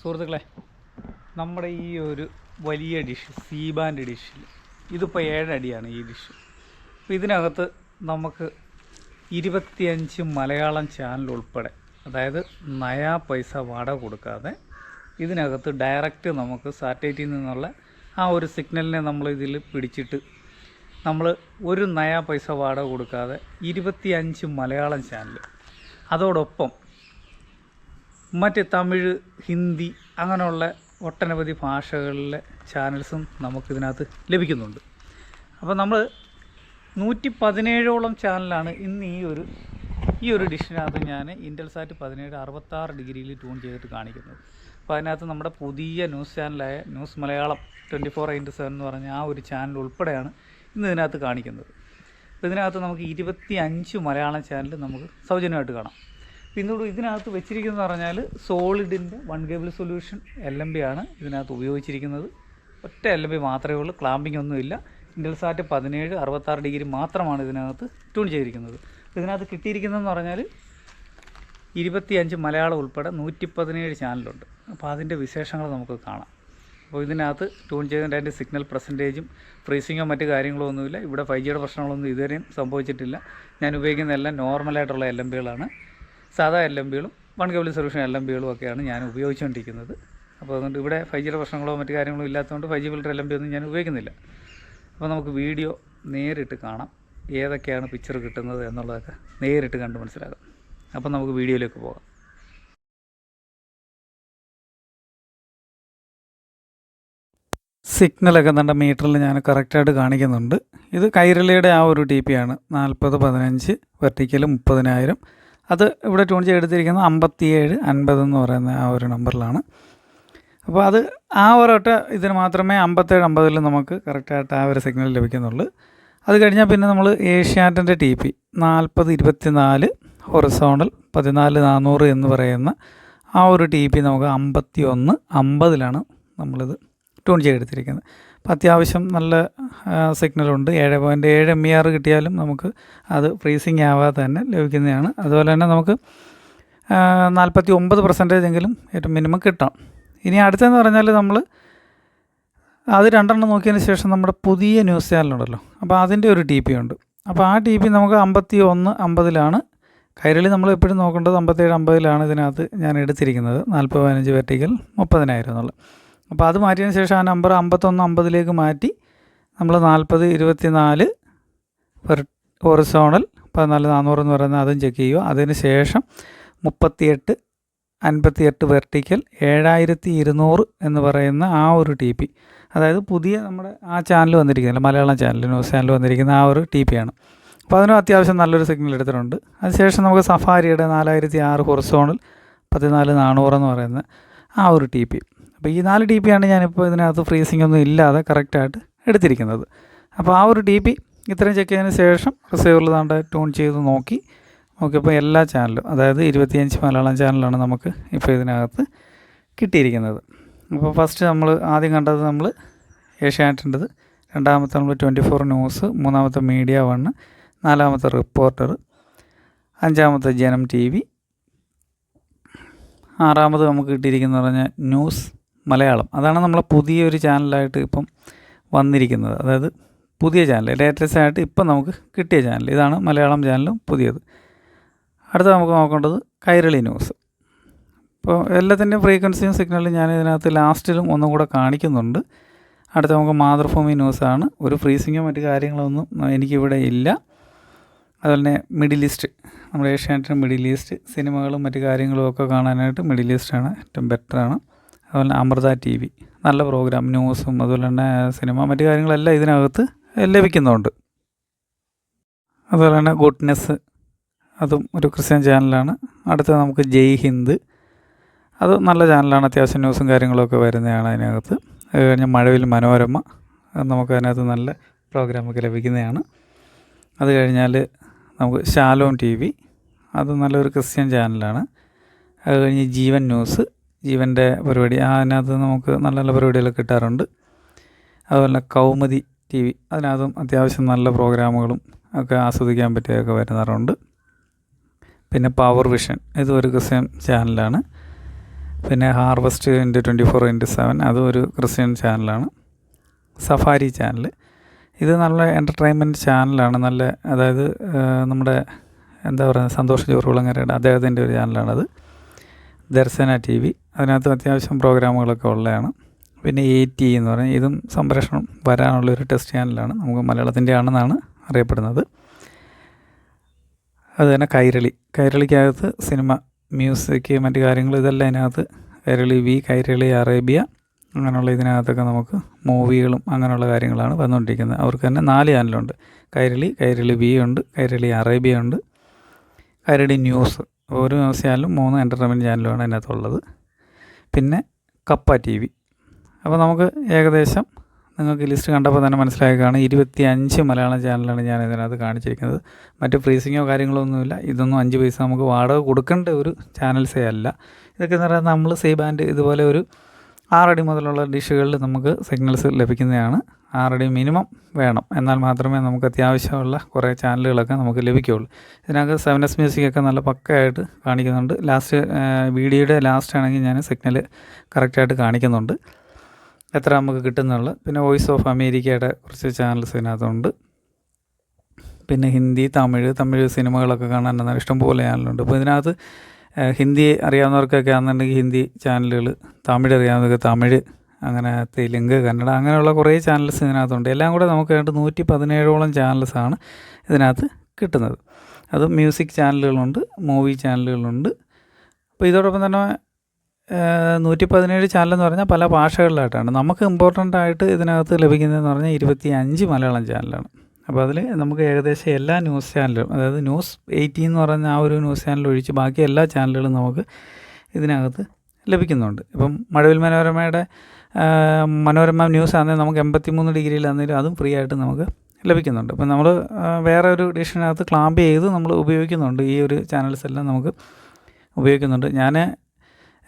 സുഹൃത്തുക്കളെ നമ്മുടെ ഈ ഒരു വലിയ ഡിഷ് സീബാന്റെ ഡിഷിൽ ഇതിപ്പോൾ ഏഴടിയാണ് ഈ ഡിഷ്. അപ്പോൾ ഇതിനകത്ത് നമുക്ക് ഇരുപത്തിയഞ്ച് മലയാളം ചാനൽ ഉൾപ്പെടെ അതായത് നയാ പൈസ വാടക കൊടുക്കാതെ ഇതിനകത്ത് ഡയറക്റ്റ് നമുക്ക് സാറ്റലൈറ്റിൽ നിന്നുള്ള ആ ഒരു സിഗ്നലിനെ നമ്മൾ ഇതിൽ പിടിച്ചിട്ട് നമ്മൾ ഒരു നയാ പൈസ വാടക കൊടുക്കാതെ ഇരുപത്തിയഞ്ച് മലയാളം ചാനൽ അതോടൊപ്പം മറ്റ് തമിഴ് ഹിന്ദി അങ്ങനെയുള്ള ഒട്ടനവധി ഭാഷകളിലെ ചാനൽസും നമുക്കിതിനകത്ത് ലഭിക്കുന്നുണ്ട്. അപ്പോൾ നമ്മൾ നൂറ്റി പതിനേഴോളം ചാനലാണ് ഇന്ന് ഈ ഒരു ഈ ഒരു ഡിഷിനകത്ത് ഞാൻ ഇന്റൽസാറ്റ് പതിനേഴ് അറുപത്താറ് ഡിഗ്രിയിൽ ട്യൂൺ ചെയ്തിട്ട് കാണിക്കുന്നത്. അപ്പോൾ അതിനകത്ത് നമ്മുടെ പുതിയ news ചാനലായ news Malayalam twenty four into seven എന്ന് പറഞ്ഞ ആ ഒരു ചാനൽ ഉൾപ്പെടെയാണ് ഇന്ന് ഇതിനകത്ത് കാണിക്കുന്നത്. അപ്പോൾ ഇതിനകത്ത് നമുക്ക് ഇരുപത്തി അഞ്ച് മലയാളം ചാനൽ നമുക്ക് സൗജന്യമായിട്ട് കാണാം. പിന്നീട് ഇതിനകത്ത് വെച്ചിരിക്കുന്നത് പറഞ്ഞാൽ സോളിഡിന്റെ one cable solution L M B ആണ് ഇതിനകത്ത് ഉപയോഗിച്ചിരിക്കുന്നത്. ഒറ്റ എൽ എം ബി മാത്രമേ ഉള്ളൂ ക്ലാമ്പിംഗ് ഒന്നുമില്ല ഇൻഡൽസാറ്റ് പതിനേഴ് അറുപത്താറ് ഡിഗ്രി മാത്രമാണ് ഇതിനകത്ത് ട്യൂൺ ചെയ്തിരിക്കുന്നത്. ഇതിനകത്ത് കിട്ടിയിരിക്കുന്നതെന്ന് പറഞ്ഞാൽ ഇരുപത്തിയഞ്ച് മലയാളം ഉൾപ്പെടെ നൂറ്റി പതിനേഴ് ചാനലുണ്ട്. അപ്പോൾ അതിന്റെ വിശേഷങ്ങൾ നമുക്ക് കാണാം. അപ്പോൾ ഇതിനകത്ത് ട്യൂൺ ചെയ്തതിന്റെ അതിന്റെ സിഗ്നൽ പെർസെന്റേജും ഫ്രീസിങ്ങോ മറ്റു കാര്യങ്ങളോ ഒന്നുമില്ല. ഇവിടെ ഫൈവ് ജിയുടെ പ്രശ്നങ്ങളൊന്നും ഇതുവരെയും സംഭവിച്ചിട്ടില്ല. ഞാൻ ഉപയോഗിക്കുന്ന എല്ലാം നോർമലായിട്ടുള്ള എൽ എം സാധാ L M ബികളും one cable solution L M ബികളും ഒക്കെയാണ് ഞാൻ ഉപയോഗിച്ചുകൊണ്ടിരിക്കുന്നത്. അപ്പോൾ അതുകൊണ്ട് ഇവിടെ ഫൈവ് ജിയുടെ പ്രശ്നങ്ങളോ മറ്റു കാര്യങ്ങളോ ഇല്ലാത്തതുകൊണ്ട് five G filter L M B ഒന്നും ഞാൻ ഉപയോഗിക്കുന്നില്ല. അപ്പോൾ നമുക്ക് വീഡിയോ നേരിട്ട് കാണാം. ഏതൊക്കെയാണ് പിക്ചർ കിട്ടുന്നത് എന്നുള്ളതൊക്കെ നേരിട്ട് കണ്ട് മനസ്സിലാക്കാം. അപ്പം നമുക്ക് വീഡിയോയിലേക്ക് പോകാം. സിഗ്നലൊക്കെ നമ്മുടെ മീറ്ററിൽ ഞാൻ കറക്റ്റായിട്ട് കാണിക്കുന്നുണ്ട്. ഇത് കൈരളിയുടെ ആ ഒരു ടി പി ആണ്. നാൽപ്പത് പതിനഞ്ച് വെർട്ടിക്കൽ മുപ്പതിനായിരം അത് ഇവിടെ ട്യൂൺ ചെയ്തെടുത്തിരിക്കുന്നത് അമ്പത്തിയേഴ് അൻപത് എന്ന് പറയുന്ന ആ ഒരു നമ്പറിലാണ് അപ്പോൾ അത് ആ ഒരൊറ്റ ഇതിന് മാത്രമേ അമ്പത്തേഴ് അമ്പതിൽ നമുക്ക് കറക്റ്റായിട്ട് ആ ഒരു സിഗ്നൽ ലഭിക്കുന്നുള്ളൂ. അത് കഴിഞ്ഞാൽ പിന്നെ നമ്മൾ ഏഷ്യാറ്റിന്റെ ടി പി നാൽപ്പത് ഇരുപത്തിനാല് ഹൊറിസോണൽ പതിനാല് നാനൂറ് എന്ന് പറയുന്ന ആ ഒരു ടി പി നമുക്ക് അമ്പത്തി ഒന്ന് അമ്പതിലാണ് നമ്മളിത് ട്യൂൺ ചെയ്തെടുത്തിരിക്കുന്നത്. അപ്പോൾ അത്യാവശ്യം നല്ല സിഗ്നലുണ്ട്. ഏഴ് പോയിന്റ് ഏഴ് എം ഇ ആർ കിട്ടിയാലും നമുക്ക് അത് ഫ്രീസിങ് ആവാതെ തന്നെ ലഭിക്കുന്നതാണ്. അതുപോലെ തന്നെ നമുക്ക് നാൽപ്പത്തി ഒമ്പത് പെർസെന്റേജ് എങ്കിലും ഏറ്റവും മിനിമം കിട്ടാം. ഇനി അടുത്തെന്ന് പറഞ്ഞാൽ നമ്മൾ അത് രണ്ടെണ്ണം നോക്കിയതിന് ശേഷം നമ്മുടെ പുതിയ ന്യൂസ് ചാനലുണ്ടല്ലോ. അപ്പോൾ അതിന്റെ ഒരു ടി പി ഉണ്ട്. അപ്പോൾ ആ ടി പി നമുക്ക് അമ്പത്തി ഒന്ന് അമ്പതിലാണ്. കൈരളി നമ്മൾ എപ്പോഴും നോക്കേണ്ടത് അമ്പത്തേഴ് അമ്പതിലാണ് ഇതിനകത്ത് ഞാൻ എടുത്തിരിക്കുന്നത്. നാൽപ്പത് പതിനഞ്ച് വെർട്ടിക്കൽ മുപ്പതിനായിരം എന്നുള്ളത് അപ്പോൾ അത് മാറ്റിയതിന് ശേഷം ആ നമ്പർ അമ്പത്തൊന്ന് അമ്പതിലേക്ക് മാറ്റി നമ്മൾ നാൽപ്പത് ഇരുപത്തി നാല് ഹൊറിസോണൽ പതിനാല് നാനൂറ് എന്ന് പറയുന്നത് അതും ചെക്ക് ചെയ്യുക. അതിന് ശേഷം മുപ്പത്തിയെട്ട് അൻപത്തിയെട്ട് വെർട്ടിക്കൽ ഏഴായിരത്തി ഇരുന്നൂറ് എന്ന് പറയുന്ന ആ ഒരു ടി പി അതായത് പുതിയ നമ്മുടെ ആ ചാനൽ വന്നിരിക്കുന്നില്ല മലയാളം ചാനൽ ന്യൂസ് ചാനൽ വന്നിരിക്കുന്ന ആ ഒരു ടി പി ആണ്. അപ്പോൾ അതിനും അത്യാവശ്യം നല്ലൊരു സിഗ്നൽ എടുത്തിട്ടുണ്ട്. അതിനുശേഷം നമുക്ക് സഫാരിയുടെ നാലായിരത്തി ആറ് ഹൊറിസോണൽ പതിനാല് നാനൂറ് എന്ന് പറയുന്ന ആ ഒരു ടി പി അപ്പോൾ ഈ നാല് ടി പി ആണ് ഞാനിപ്പോൾ ഇതിനകത്ത് ഫ്രീസിംഗ് ഒന്നും ഇല്ലാതെ കറക്റ്റായിട്ട് എടുത്തിരിക്കുന്നത്. അപ്പോൾ ആ ഒരു ടി പി ഇത്രയും ചെക്ക് ചെയ്തതിന് ശേഷം റിസീവറിൽ താണ്ട ട്യൂൺ ചെയ്ത് നോക്കി. നോക്കിയപ്പോൾ എല്ലാ ചാനലും അതായത് ഇരുപത്തിയഞ്ച് മലയാളം ചാനലാണ് നമുക്ക് ഇപ്പോൾ ഇതിനകത്ത് കിട്ടിയിരിക്കുന്നത്. അപ്പോൾ ഫസ്റ്റ് നമ്മൾ ആദ്യം കണ്ടത് നമ്മൾ ഏഷ്യാനെറ്റിന്റെത് രണ്ടാമത്തെ നമ്മൾ ട്വന്റി ഫോർ ന്യൂസ് മൂന്നാമത്തെ മീഡിയ വണ്ണ് നാലാമത്തെ റിപ്പോർട്ടർ അഞ്ചാമത്തെ ജനം ടി വി ആറാമത് നമുക്ക് കിട്ടിയിരിക്കുന്നത് പറഞ്ഞാൽ ന്യൂസ് മലയാളം. അതാണ് നമ്മളെ പുതിയൊരു ചാനലായിട്ട് ഇപ്പം വന്നിരിക്കുന്നത്. അതായത് പുതിയ ചാനൽ ലേറ്റസ്റ്റ് ആയിട്ട് ഇപ്പം നമുക്ക് കിട്ടിയ ചാനൽ. ഇതാണ് മലയാളം ചാനലും പുതിയത്. അടുത്ത നമുക്ക് നോക്കേണ്ടത് കൈരളി ന്യൂസ്. ഇപ്പോൾ എല്ലാത്തിന്റെയും ഫ്രീക്വൻസിയും സിഗ്നലും ഞാൻ ഇതിനകത്ത് ലാസ്റ്റിലും ഒന്നും കൂടെ കാണിക്കുന്നുണ്ട്. അടുത്ത നമുക്ക് മാതൃഭൂമി ന്യൂസാണ്. ഒരു ഫ്രീസിങ്ങോ മറ്റു കാര്യങ്ങളൊന്നും എനിക്കിവിടെ ഇല്ല. അതുപോലെ തന്നെ മിഡിൽ ഈസ്റ്റ് നമ്മുടെ ഏഷ്യാനെറ്റിന് മിഡിൽ ഈസ്റ്റ് സിനിമകളും മറ്റു കാര്യങ്ങളും ഒക്കെ കാണാനായിട്ട് മിഡിൽ ഈസ്റ്റാണ് ഏറ്റവും ബെറ്ററാണ്. അതുപോലെ അമൃത ടി വി നല്ല പ്രോഗ്രാം ന്യൂസും അതുപോലെ തന്നെ സിനിമ മറ്റു കാര്യങ്ങളെല്ലാം ഇതിനകത്ത് ലഭിക്കുന്നുണ്ട്. അതുപോലെ തന്നെ ഗുഡ്നെസ് അതും ഒരു ക്രിസ്ത്യൻ ചാനലാണ് അടുത്തത് നമുക്ക് ജയ് ഹിന്ദ് അത് നല്ല ചാനലാണ് അത്യാവശ്യം ന്യൂസും കാര്യങ്ങളൊക്കെ വരുന്നതാണ് അതിനകത്ത്. അത് കഴിഞ്ഞ് മഴവിൽ മനോരമ നമുക്ക് അതിനകത്ത് നല്ല പ്രോഗ്രാമൊക്കെ ലഭിക്കുന്നതാണ്. അത് കഴിഞ്ഞാൽ നമുക്ക് ശാലോം ടി വി അത് നല്ലൊരു ക്രിസ്ത്യൻ ചാനലാണ് അത് കഴിഞ്ഞ് ജീവൻ ന്യൂസ് ജീവന്റെ പരിപാടി. അതിനകത്ത് നമുക്ക് നല്ല നല്ല പരിപാടികളൊക്കെ കിട്ടാറുണ്ട്. അതുപോലെ കൗമുദി ടി വി. അതിനകത്തും അത്യാവശ്യം നല്ല പ്രോഗ്രാമുകളും ഒക്കെ ആസ്വദിക്കാൻ പറ്റിയൊക്കെ വരുന്നറുണ്ട് പിന്നെ പവർ വിഷൻ ഇതും ഒരു ക്രിസ്ത്യൻ ചാനലാണ്. പിന്നെ harvest into twenty four into seven അതും ഒരു ക്രിസ്ത്യൻ ചാനലാണ്. സഫാരി ചാനൽ ഇത് നല്ല എന്റർടൈൻമെന്റ് ചാനലാണ് നല്ല അതായത് നമ്മുടെ എന്താ പറയുക സന്തോഷ് ചോറുകുളങ്ങരയുടെ അദ്ദേഹത്തിന്റെ ഒരു ചാനലാണത് ദർശന ടി വി. അതിനകത്ത് അത്യാവശ്യം പ്രോഗ്രാമുകളൊക്കെ ഉള്ളതാണ്. പിന്നെ എ ടി എന്ന് പറഞ്ഞാൽ ഇതും സംപ്രേഷണം വരാനുള്ള ഒരു ടെസ്റ്റ് ചാനലാണ് നമുക്ക് മലയാളത്തിന്റെ ആണെന്നാണ് അറിയപ്പെടുന്നത്. അത് തന്നെ കൈരളി. കൈരളിക്കകത്ത് സിനിമ മ്യൂസിക് മറ്റു കാര്യങ്ങൾ ഇതെല്ലാം അതിനകത്ത് കൈരളി വി കൈരളി അറേബ്യ അങ്ങനെയുള്ള ഇതിനകത്തൊക്കെ നമുക്ക് മൂവികളും അങ്ങനെയുള്ള കാര്യങ്ങളാണ് വന്നുകൊണ്ടിരിക്കുന്നത്. അവർക്ക് തന്നെ നാല് ചാനലുണ്ട് കൈരളി കൈരളി വി ഉണ്ട് കൈരളി അറേബ്യ ഉണ്ട് കൈരളി ന്യൂസ് ഓരോ ന്യൂസ് ചാനലും മൂന്ന് എന്റർടൈൻമെന്റ് ചാനലുമാണ് അതിനകത്തുള്ളത്. പിന്നെ കപ്പ ടി വി. അപ്പോൾ നമുക്ക് ഏകദേശം നിങ്ങൾക്ക് ലിസ്റ്റ് കണ്ടപ്പോൾ തന്നെ മനസ്സിലായി കാണും ഇരുപത്തി അഞ്ച് മലയാളം ചാനലാണ് ഞാൻ ഇതിനകത്ത് കാണിച്ചിരിക്കുന്നത്. മറ്റ് ഫ്രീസിങ്ങോ കാര്യങ്ങളോ ഒന്നുമില്ല. ഇതൊന്നും അഞ്ച് പൈസ നമുക്ക് വാടക കൊടുക്കേണ്ട ഒരു ചാനൽസേ അല്ല. ഇതൊക്കെ എന്ന് പറയുന്നത് നമ്മൾ സി ബാൻഡ് ഇതുപോലെ ഒരു ആറടി മുതലുള്ള ഡിഷുകളിൽ നമുക്ക് സിഗ്നൽസ് ലഭിക്കുന്നതാണ്. ആറടി മിനിമം വേണം. എന്നാൽ മാത്രമേ നമുക്ക് അത്യാവശ്യമുള്ള കുറേ ചാനലുകളൊക്കെ നമുക്ക് ലഭിക്കുകയുള്ളൂ. ഇതിനകത്ത് സെവൻ എസ് മ്യൂസിക് ഒക്കെ നല്ല പക്കയായിട്ട് കാണിക്കുന്നുണ്ട്. ലാസ്റ്റ് വീഡിയോയുടെ ലാസ്റ്റ് ആണെങ്കിൽ ഞാൻ സിഗ്നൽ കറക്റ്റായിട്ട് കാണിക്കുന്നുണ്ട്. എത്ര നമുക്ക് കിട്ടുന്നുള്ള പിന്നെ വോയിസ് ഓഫ് അമേരിക്കയുടെ കുറച്ച് ചാനൽസ് ഇതിനകത്തുണ്ട്. പിന്നെ ഹിന്ദി തമിഴ് തമിഴ് സിനിമകളൊക്കെ കാണാൻ എന്നാൽ ഇഷ്ടംപോലെ ചാനലുണ്ട് അപ്പോൾ ഇതിനകത്ത് ഹിന്ദി അറിയാവുന്നവർക്കൊക്കെ ആണെന്നുണ്ടെങ്കിൽ ഹിന്ദി ചാനലുകൾ തമിഴ് അറിയാവുന്നവർക്ക് തമിഴ് അങ്ങനെ തെലുങ്ക് കന്നഡ അങ്ങനെയുള്ള കുറേ ചാനൽസ് ഇതിനകത്തുണ്ട്. എല്ലാം കൂടെ നമുക്ക് വേണ്ട നൂറ്റി പതിനേഴോളം ചാനൽസാണ് ഇതിനകത്ത് കിട്ടുന്നത്. അത് മ്യൂസിക് ചാനലുകളുണ്ട് മൂവി ചാനലുകളുണ്ട് അപ്പോൾ ഇതോടൊപ്പം തന്നെ നൂറ്റി പതിനേഴ് ചാനലെന്ന് പറഞ്ഞാൽ പല ഭാഷകളിലായിട്ടാണ്. നമുക്ക് ഇമ്പോർട്ടന്റ് ആയിട്ട് ഇതിനകത്ത് ലഭിക്കുന്നതെന്ന് പറഞ്ഞാൽ ഇരുപത്തി അഞ്ച് മലയാളം ചാനലാണ് അപ്പോൾ അതിൽ നമുക്ക് ഏകദേശം എല്ലാ ന്യൂസ് ചാനലും അതായത് ന്യൂസ് എയ്റ്റീൻ എന്ന് പറഞ്ഞ ആ ഒരു ന്യൂസ് ചാനൽ ഒഴിച്ച് ബാക്കി എല്ലാ ചാനലുകളും നമുക്ക് ഇതിനകത്ത് ലഭിക്കുന്നുണ്ട്. ഇപ്പം മഴവിൽ മനോരമയുടെ മനോരമ ന്യൂസ് ആണെങ്കിൽ നമുക്ക് എൺപത്തി മൂന്ന് ഡിഗ്രിയിലാണെങ്കിലും അതും ഫ്രീ ആയിട്ട് നമുക്ക് ലഭിക്കുന്നുണ്ട്. അപ്പം നമ്മൾ വേറെ ഒരു ഡിഷിനകത്ത് ക്ലാമ്പ് ചെയ്ത് നമ്മൾ ഉപയോഗിക്കുന്നുണ്ട്. ഈ ഒരു ചാനൽസ് എല്ലാം നമുക്ക് ഉപയോഗിക്കുന്നുണ്ട്. ഞാൻ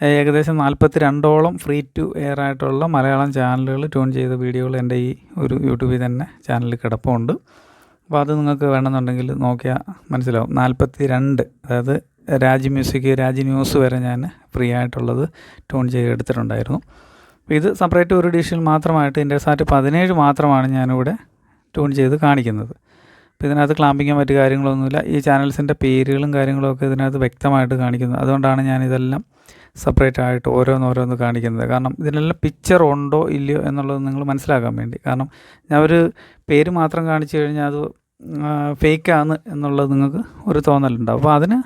ഏകദേശം നാൽപ്പത്തി രണ്ടോളം ഫ്രീ ടു എയർ ആയിട്ടുള്ള മലയാളം ചാനലുകൾ ട്യൂൺ ചെയ്ത വീഡിയോകൾ എന്റെ ഈ ഒരു യൂട്യൂബിൽ തന്നെ ചാനലിൽ കിടപ്പുണ്ട്. അപ്പോൾ അത് നിങ്ങൾക്ക് വേണമെന്നുണ്ടെങ്കിൽ നോക്കിയാൽ മനസ്സിലാവും. നാൽപ്പത്തി രണ്ട് അതായത് രാജ് മ്യൂസിക് രാജ് ന്യൂസ് വരെ ഞാൻ ഫ്രീ ആയിട്ടുള്ളത് ട്യൂൺ ചെയ്ത് എടുത്തിട്ടുണ്ടായിരുന്നു അപ്പോൾ ഇത് സെപ്പറേറ്റ് ഒരു ഡിഷിൽ മാത്രമായിട്ട് ഇന്റർസാറ്റ് പതിനേഴ് മാത്രമാണ് ഞാനിവിടെ ട്യൂൺ ചെയ്ത് കാണിക്കുന്നത്. അപ്പോൾ ഇതിനകത്ത് ക്ലാമ്പിങ്ങോ മറ്റു കാര്യങ്ങളൊന്നുമില്ല. ഈ ചാനൽസിന്റെ പേരുകളും കാര്യങ്ങളൊക്കെ ഇതിനകത്ത് വ്യക്തമായിട്ട് കാണിക്കുന്നത് അതുകൊണ്ടാണ് ഞാൻ ഇതെല്ലാം സെപ്പറേറ്റ് ആയിട്ട് ഓരോന്നോരോന്ന് കാണിക്കുന്നത്. കാരണം ഇതിനെല്ലാം പിക്ചർ ഉണ്ടോ ഇല്ലയോ എന്നുള്ളത് നിങ്ങൾ മനസ്സിലാക്കാൻ വേണ്ടി. കാരണം ഞാൻ ഒരു പേര് മാത്രം കാണിച്ചു കഴിഞ്ഞാൽ അത് ഫേക്കാണ് എന്നുള്ളത് നിങ്ങൾക്ക് ഒരു തോന്നലുണ്ടാവും. അപ്പോൾ അതിന്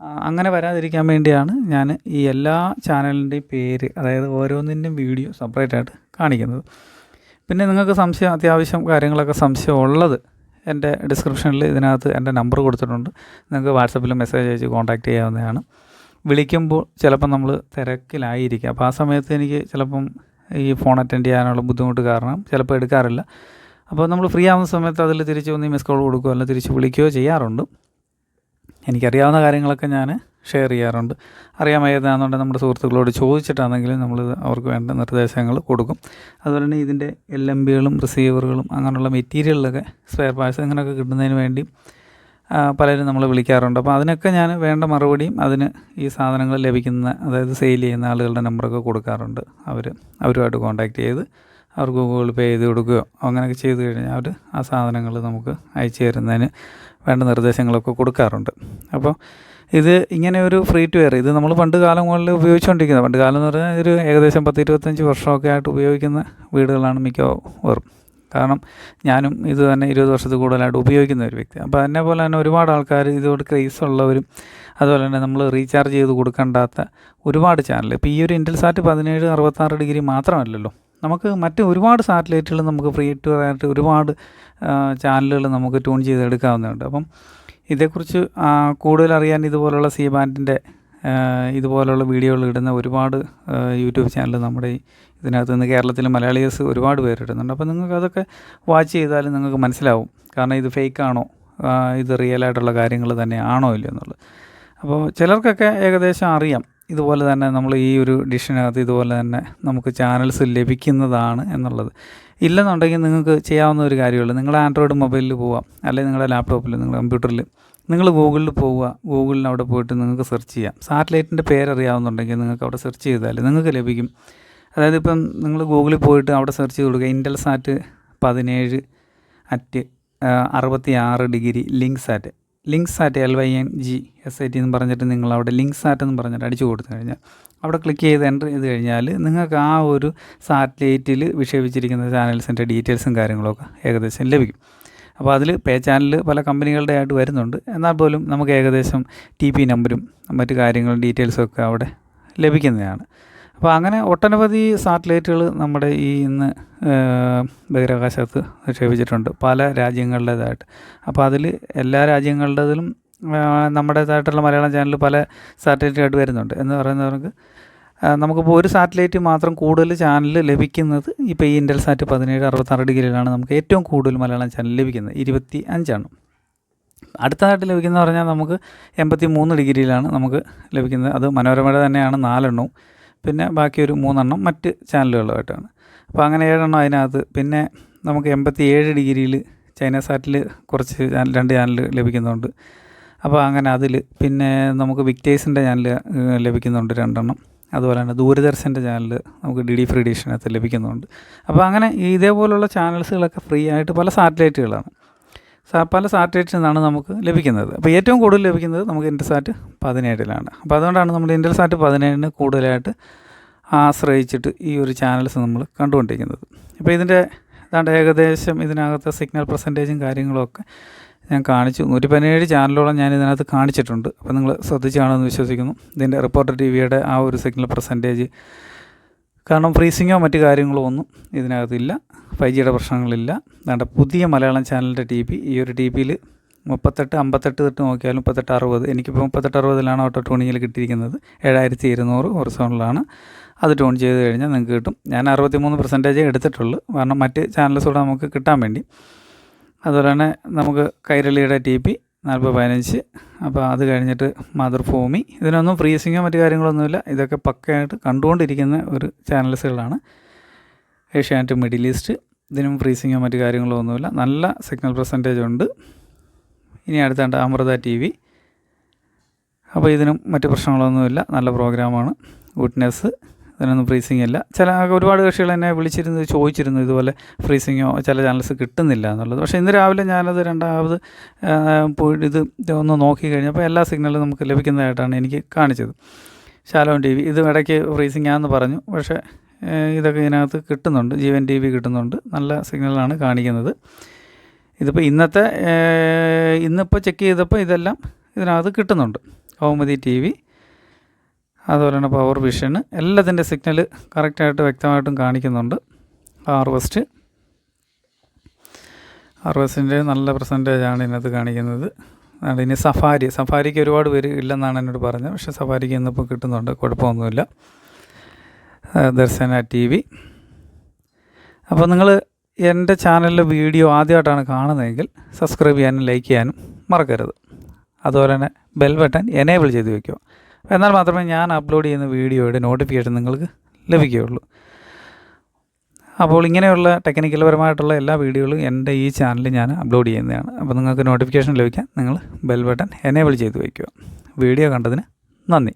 അങ്ങനെ വരാതിരിക്കാൻ വേണ്ടിയാണ് ഞാൻ ഈ എല്ലാ ചാനലിന്റെയും പേര് അതായത് ഓരോന്നിന്റെയും വീഡിയോ സെപ്പറേറ്റ് ആയിട്ട് കാണിക്കുന്നത്. പിന്നെ നിങ്ങൾക്ക് സംശയം അത്യാവശ്യം കാര്യങ്ങളൊക്കെ സംശയം ഉള്ളത് എന്റെ ഡിസ്ക്രിപ്ഷനിൽ ഇതിനകത്ത് എന്റെ നമ്പർ കൊടുത്തിട്ടുണ്ട്. നിങ്ങൾക്ക് വാട്സപ്പിൽ മെസ്സേജ് അയച്ച് കോൺടാക്റ്റ് ചെയ്യാവുന്നതാണ്. വിളിക്കുമ്പോൾ ചിലപ്പം നമ്മൾ തിരക്കിലായിരിക്കും. അപ്പോൾ ആ സമയത്ത് എനിക്ക് ചിലപ്പം ഈ ഫോൺ അറ്റൻഡ് ചെയ്യാനുള്ള ബുദ്ധിമുട്ട് കാരണം ചിലപ്പോൾ എടുക്കാറില്ല. അപ്പോൾ നമ്മൾ ഫ്രീ ആവുന്ന സമയത്ത് അതിൽ തിരിച്ച് ഒന്ന് മിസ് കോൾ കൊടുക്കുകയോ അല്ലെങ്കിൽ തിരിച്ച് വിളിക്കുകയോ ചെയ്യാറുണ്ട്. എനിക്കറിയാവുന്ന കാര്യങ്ങളൊക്കെ ഞാൻ ഷെയർ ചെയ്യാറുണ്ട്. അറിയാൻ വയ്യാതാണെന്നുണ്ടെങ്കിൽ നമ്മുടെ സുഹൃത്തുക്കളോട് ചോദിച്ചിട്ടാണെങ്കിലും നമ്മൾ അവർക്ക് വേണ്ട നിർദ്ദേശങ്ങൾ കൊടുക്കും. അതുപോലെ തന്നെ ഇതിന്റെ എൽ എം ബികളും റിസീവറുകളും അങ്ങനെയുള്ള മെറ്റീരിയലിലൊക്കെ സ്പെയർ പാർട്സ് അങ്ങനെയൊക്കെ കിട്ടുന്നതിന് വേണ്ടി പലരും നമ്മൾ വിളിക്കാറുണ്ട്. അപ്പോൾ അതിനൊക്കെ ഞാൻ വേണ്ട മറുപടിയും അതിന് ഈ സാധനങ്ങൾ ലഭിക്കുന്ന അതായത് സെയിൽ ചെയ്യുന്ന ആളുകളുടെ നമ്പറൊക്കെ കൊടുക്കാറുണ്ട്. അവർ അവരുമായിട്ട് കോൺടാക്റ്റ് ചെയ്ത് അവർക്ക് ഗൂഗിൾ പേ ചെയ്ത് കൊടുക്കുകയോ അങ്ങനെയൊക്കെ ചെയ്ത് കഴിഞ്ഞാൽ അവർ ആ സാധനങ്ങൾ നമുക്ക് അയച്ചു തരുന്നതിന് വേണ്ട നിർദ്ദേശങ്ങളൊക്കെ കൊടുക്കാറുണ്ട്. അപ്പോൾ ഇത് ഇങ്ങനെ ഒരു ഫ്രീ ടു എയർ ഇത് നമ്മൾ പണ്ട് കാലം മുകളിൽ പണ്ട് കാലം എന്ന് പറഞ്ഞാൽ ഒരു ഏകദേശം പത്ത് ഇരുപത്തഞ്ച് വർഷമൊക്കെ ആയിട്ട് ഉപയോഗിക്കുന്ന വീടുകളാണ് മിക്കവാറും. കാരണം ഞാനും ഇത് തന്നെ ഇരുപത് വർഷത്തിൽ കൂടുതലായിട്ട് ഉപയോഗിക്കുന്ന ഒരു വ്യക്തി. അപ്പോൾ എന്നെ പോലെ തന്നെ ഒരുപാട് ആൾക്കാർ ഇതോട് ക്രേസ് ഉള്ളവരും അതുപോലെ തന്നെ നമ്മൾ റീചാർജ് ചെയ്ത് കൊടുക്കേണ്ടാത്ത ഒരുപാട് ചാനൽ ഇപ്പോൾ ഈ ഒരു ഇന്റൽസാറ്റ് പതിനേഴ് അറുപത്താറ് ഡിഗ്രി മാത്രമല്ലല്ലോ. നമുക്ക് മറ്റ് ഒരുപാട് സാറ്റലൈറ്റുകൾ നമുക്ക് ഫ്രീ ടു ആയിട്ട് ഒരുപാട് ചാനലുകൾ നമുക്ക് ട്യൂൺ ചെയ്ത് എടുക്കാവുന്നതുണ്ട് അപ്പം ഇതേക്കുറിച്ച് കൂടുതൽ അറിയാൻ ഇതുപോലുള്ള സി ബാൻഡിന്റെ ഇതുപോലുള്ള വീഡിയോകൾ ഇടുന്ന ഒരുപാട് യൂട്യൂബ് ചാനൽ നമ്മുടെ ഇതിനകത്ത് നിന്ന് കേരളത്തിലെ മലയാളീസ് ഒരുപാട് പേര് ഇടുന്നുണ്ട്. അപ്പോൾ നിങ്ങൾക്ക് അതൊക്കെ വാച്ച് ചെയ്താലും നിങ്ങൾക്ക് മനസ്സിലാവും. കാരണം ഇത് ഫേക്കാണോ ഇത് റിയൽ ആയിട്ടുള്ള കാര്യങ്ങൾ ആണോ ഇല്ലയോ എന്നുള്ളത്. അപ്പോൾ ചിലർക്കൊക്കെ ഏകദേശം അറിയാം. ഇതുപോലെ തന്നെ നമ്മൾ ഈ ഒരു ഡിഷിനകത്ത് ഇതുപോലെ തന്നെ നമുക്ക് ചാനൽസ് ലഭിക്കുന്നതാണ് എന്നുള്ളത്. ഇല്ലെന്നുണ്ടെങ്കിൽ നിങ്ങൾക്ക് ചെയ്യാവുന്ന ഒരു കാര്യമുള്ളൂ. നിങ്ങളുടെ ആൻഡ്രോയിഡ് മൊബൈലിൽ പോവാം. അല്ലെങ്കിൽ നിങ്ങളുടെ ലാപ്ടോപ്പിൽ നിങ്ങളുടെ കമ്പ്യൂട്ടറിൽ നിങ്ങൾ ഗൂഗിളിൽ പോവുക ഗൂഗിളിൽ അവിടെ പോയിട്ട് നിങ്ങൾക്ക് സെർച്ച് ചെയ്യാം. സാറ്റലൈറ്റിന്റെ പേരറിയാവുന്നുണ്ടെങ്കിൽ നിങ്ങൾക്ക് അവിടെ സെർച്ച് ചെയ്താൽ നിങ്ങൾക്ക് ലഭിക്കും. അതായത് ഇപ്പം നിങ്ങൾ ഗൂഗിളിൽ പോയിട്ട് അവിടെ സെർച്ച് ചെയ്ത് കൊടുക്കുക. ഇന്റൽ സാറ്റ് പതിനേഴ് അറ്റ് അറുപത്തി ആറ് degree link sat link sat L Y N G S I T എന്ന് പറഞ്ഞിട്ട് നിങ്ങൾ അവിടെ ലിങ്ക് സാറ്റ് എന്ന് പറഞ്ഞിട്ട് അടിച്ചു കൊടുത്തു കഴിഞ്ഞാൽ അവിടെ ക്ലിക്ക് ചെയ്ത് എന്റർ ചെയ്ത് കഴിഞ്ഞാൽ നിങ്ങൾക്ക് ആ ഒരു സാറ്റലൈറ്റിൽ വിക്ഷേപിച്ചിരിക്കുന്ന ചാനൽസിന്റെ ഡീറ്റെയിൽസും കാര്യങ്ങളൊക്കെ ഏകദേശം ലഭിക്കും. അപ്പോൾ അതിൽ പേ ചാനൽ പല കമ്പനികളുടെ ആയിട്ട് വരുന്നുണ്ട്. എന്നാൽ പോലും നമുക്ക് ഏകദേശം ടി പി നമ്പരും മറ്റു കാര്യങ്ങളും ഡീറ്റെയിൽസും ഒക്കെ അവിടെ ലഭിക്കുന്നതാണ്. അപ്പോൾ അങ്ങനെ ഒട്ടനവധി സാറ്റലൈറ്റുകൾ നമ്മുടെ ഈ ഇന്ന് ബഹിരാകാശത്ത് നിക്ഷേപിച്ചിട്ടുണ്ട് പല രാജ്യങ്ങളുടേതായിട്ട്. അപ്പോൾ അതിൽ എല്ലാ രാജ്യങ്ങളുടേതിലും നമ്മുടേതായിട്ടുള്ള മലയാളം ചാനൽ പല സാറ്റലൈറ്റായിട്ട് വരുന്നുണ്ട്. എന്ന് പറയുന്നവർക്ക് നമുക്കിപ്പോൾ ഒരു സാറ്റലൈറ്റ് മാത്രം കൂടുതൽ ചാനൽ ലഭിക്കുന്നത് ഇപ്പോൾ ഈ ഇന്റൽ സാറ്റ് പതിനേഴ് അറുപത്താറ് ഡിഗ്രിയിലാണ് നമുക്ക് ഏറ്റവും കൂടുതൽ മലയാളം ചാനൽ ലഭിക്കുന്നത്. ഇരുപത്തി അഞ്ചാണ്. അടുത്തതായിട്ട് ലഭിക്കുന്നത് പറഞ്ഞാൽ നമുക്ക് എൺപത്തി മൂന്ന് ഡിഗ്രിയിലാണ് നമുക്ക് ലഭിക്കുന്നത്. അത് മനോരമയുടെ തന്നെയാണ് നാലെണ്ണവും. പിന്നെ ബാക്കി ഒരു മൂന്നെണ്ണം മറ്റ് ചാനലുകളുമായിട്ടാണ്. അപ്പോൾ അങ്ങനെ ഏഴെണ്ണം അതിനകത്ത്. പിന്നെ നമുക്ക് എൺപത്തി ഏഴ് ഡിഗ്രിയിൽ ചൈന സാറ്റിൽ കുറച്ച് രണ്ട് ചാനൽ ലഭിക്കുന്നുണ്ട്. അപ്പോൾ അങ്ങനെ അതിൽ പിന്നെ നമുക്ക് വിക്ടേഴ്സിന്റെ ചാനൽ ലഭിക്കുന്നുണ്ട് രണ്ടെണ്ണം. അതുപോലെ തന്നെ ദൂരദർശന്റെ ചാനൽ നമുക്ക് ഡി ഡി ഫ്രീ ഡിഷനകത്ത് ലഭിക്കുന്നുണ്ട്. അപ്പോൾ അങ്ങനെ ഇതേപോലുള്ള ചാനൽസുകളൊക്കെ ഫ്രീ ആയിട്ട് പല സാറ്റലൈറ്റുകളാണ്. പല സാറ്റലൈറ്റിൽ നിന്നാണ് നമുക്ക് ലഭിക്കുന്നത്. അപ്പോൾ ഏറ്റവും കൂടുതൽ ലഭിക്കുന്നത് നമുക്ക് ഇന്റർസാറ്റ് പതിനേഴിലാണ്. അപ്പോൾ അതുകൊണ്ടാണ് നമ്മൾ ഇന്റർസാറ്റ് പതിനേഴിന് കൂടുതലായിട്ട് ആശ്രയിച്ചിട്ട് ഈ ഒരു ചാനൽസ് നമ്മൾ കണ്ടുകൊണ്ടിരിക്കുന്നത്. അപ്പോൾ ഇതിന്റെ ഏതാണ്ട് ഏകദേശം ഇതിനകത്തെ സിഗ്നൽ പെർസെന്റേജും കാര്യങ്ങളൊക്കെ ഞാൻ കാണിച്ചു. നൂറ്റി പതിനേഴ് ചാനലോളം ഞാൻ ഇതിനകത്ത് കാണിച്ചിട്ടുണ്ട്. അപ്പോൾ നിങ്ങൾ ശ്രദ്ധിച്ചാണെന്ന് വിശ്വസിക്കുന്നു. ഇതിന്റെ റിപ്പോർട്ടർ ടി വിയുടെ ആ ഒരു സിഗ്നൽ പെർസെന്റേജ് കാരണം ഫ്രീസിങ്ങോ മറ്റു കാര്യങ്ങളോ ഒന്നും ഇതിനകത്തില്ല ഫൈവ് ജിയുടെ പ്രശ്നങ്ങളില്ല. അതുകൊണ്ട് പുതിയ മലയാളം ചാനലിന്റെ ടി പി. ഈ ഒരു ടി പിയിൽ മുപ്പത്തെട്ട് അമ്പത്തെട്ട് തൊട്ട് നോക്കിയാലും മുപ്പത്തെട്ട് അറുപത്. എനിക്കിപ്പോൾ മുപ്പത്തെട്ട് അറുപതിലാണ് ഓട്ടോ ട്യൂണിങ്ങിൽ കിട്ടിയിരിക്കുന്നത്. ഏഴായിരത്തി ഇരുന്നൂറ് ഹൊറിസോണിലാണ്. അത് ട്യൂൺ ചെയ്ത് കഴിഞ്ഞാൽ നിങ്ങൾക്ക് കിട്ടും. ഞാൻ അറുപത്തി മൂന്ന് പെർസെന്റേജേ എടുത്തിട്ടുള്ളൂ. കാരണം മറ്റ് ചാനൽസ് കൂടെ നമുക്ക് കിട്ടാൻ വേണ്ടി. അതുപോലെ തന്നെ നമുക്ക് കൈരളിയുടെ ടി പി നാൽപ്പത് പതിനഞ്ച്. അപ്പോൾ അത് കഴിഞ്ഞിട്ട് മാതൃഭൂമി. ഇതിനൊന്നും ഫ്രീസിങ്ങോ മറ്റു കാര്യങ്ങളൊന്നുമില്ല. ഇതൊക്കെ പക്കയായിട്ട് കണ്ടുകൊണ്ടിരിക്കുന്ന ഒരു ചാനൽസുകളാണ് ഏഷ്യാനെറ്റ് മിഡിൽ ഈസ്റ്റ് ഇതിനും ഫ്രീസിങ്ങോ മറ്റു കാര്യങ്ങളോ ഒന്നുമില്ല നല്ല സിഗ്നൽ പെർസെന്റേജ് ഉണ്ട്. ഇനി അടുത്താണ്ട് അമൃത ടി വി അപ്പോൾ ഇതിനും മറ്റു പ്രശ്നങ്ങളൊന്നുമില്ല. നല്ല പ്രോഗ്രാമാണ് ഗുഡ്നെസ് ഇതിനൊന്നും ഫ്രീസിങ് ഇല്ല ചില ഒരുപാട് കക്ഷികൾ എന്നെ വിളിച്ചിരുന്നു ചോദിച്ചിരുന്നു ഇതുപോലെ ഫ്രീസിങ്ങോ ചില ചാനൽസ് കിട്ടുന്നില്ല എന്നുള്ളത്. പക്ഷേ ഇന്ന് രാവിലെ ഞാനത് രണ്ടാമത് പോയി ഇത് ഒന്ന് നോക്കി കഴിഞ്ഞപ്പോൾ എല്ലാ സിഗ്നലും നമുക്ക് ലഭിക്കുന്നതായിട്ടാണ് എനിക്ക് കാണിച്ചത്. ശാലോൺ ടി വി ഇത് ഇടയ്ക്ക് ഫ്രീസിങ് ആണെന്ന് പറഞ്ഞു. പക്ഷേ ഇതൊക്കെ ഇതിനകത്ത് കിട്ടുന്നുണ്ട്. ജീവൻ ടി വി കിട്ടുന്നുണ്ട്. നല്ല സിഗ്നലാണ് കാണിക്കുന്നത്. ഇതിപ്പോൾ ഇന്നത്തെ ഇന്നിപ്പോൾ ചെക്ക് ചെയ്തപ്പോൾ ഇതെല്ലാം ഇതിനകത്ത് കിട്ടുന്നുണ്ട്. Kaumudi T V. അതുപോലെ തന്നെ പവർ വിഷൻ എല്ലാത്തിന്റെ സിഗ്നൽ കറക്റ്റായിട്ട് വ്യക്തമായിട്ടും കാണിക്കുന്നുണ്ട്. ഹാർവസ്റ്റ് ഹാർവസ്റ്റിന്റെ നല്ല പെർസെന്റേജാണ് ഇതിനകത്ത് കാണിക്കുന്നത്. അതുകൊണ്ട് ഇനി സഫാരി സഫാരിക്ക് ഒരുപാട് പേര് ഇല്ലെന്നാണ് എന്നോട് പറഞ്ഞത്. പക്ഷേ സഫാരിക്ക് ഇന്നിപ്പോൾ കിട്ടുന്നുണ്ട്. കുഴപ്പമൊന്നുമില്ല. ദർശന ടി വി അപ്പോൾ നിങ്ങൾ എന്റെ ചാനലിലെ വീഡിയോ ആദ്യമായിട്ടാണ് കാണുന്നതെങ്കിൽ സബ്സ്ക്രൈബ് ചെയ്യാനും ലൈക്ക് ചെയ്യാനും മറക്കരുത്. അതുപോലെ തന്നെ ബെൽ ബട്ടൺ എനേബിൾ ചെയ്ത് വെക്കുക. എന്നാൽ മാത്രമേ ഞാൻ അപ്ലോഡ് ചെയ്യുന്ന വീഡിയോയുടെ നോട്ടിഫിക്കേഷൻ നിങ്ങൾക്ക് ലഭിക്കുകയുള്ളൂ. അപ്പോൾ ഇങ്ങനെയുള്ള ടെക്നിക്കൽ പരമായിട്ടുള്ള എല്ലാ വീഡിയോകളും എന്റെ ഈ ചാനലിൽ ഞാൻ അപ്ലോഡ് ചെയ്യുന്നതാണ്. അപ്പോൾ നിങ്ങൾക്ക് നോട്ടിഫിക്കേഷൻ ലഭിക്കാൻ നിങ്ങൾ ബെൽ ബട്ടൺ എനേബിൾ ചെയ്ത് വയ്ക്കുക. വീഡിയോ കണ്ടതിന് നന്ദി.